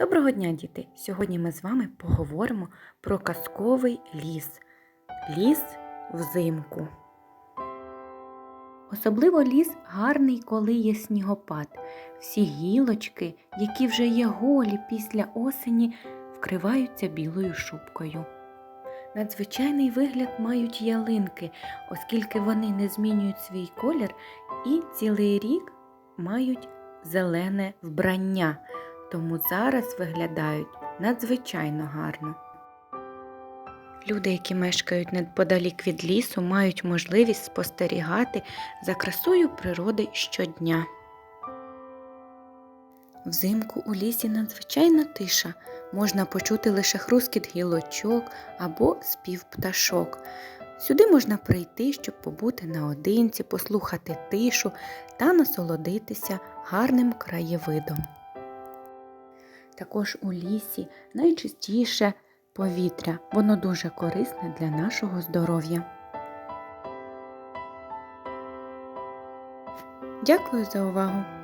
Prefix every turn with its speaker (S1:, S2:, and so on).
S1: Доброго дня, діти! Сьогодні ми з вами поговоримо про казковий ліс. Ліс взимку. Особливо ліс гарний, коли є снігопад. Всі гілочки, які вже є голі після осені, вкриваються білою шубкою. Надзвичайний вигляд мають ялинки, оскільки вони не змінюють свій колір і цілий рік мають зелене вбрання тому зараз виглядають надзвичайно гарно. Люди, які мешкають неподалік від лісу, мають можливість спостерігати за красою природи щодня. Взимку у лісі надзвичайна тиша, можна почути лише хрускіт гілочок або спів пташок. Сюди можна прийти, щоб побути наодинці, послухати тишу та насолодитися гарним краєвидом. Також у лісі найчистіше повітря, воно дуже корисне для нашого здоров'я. Дякую за увагу!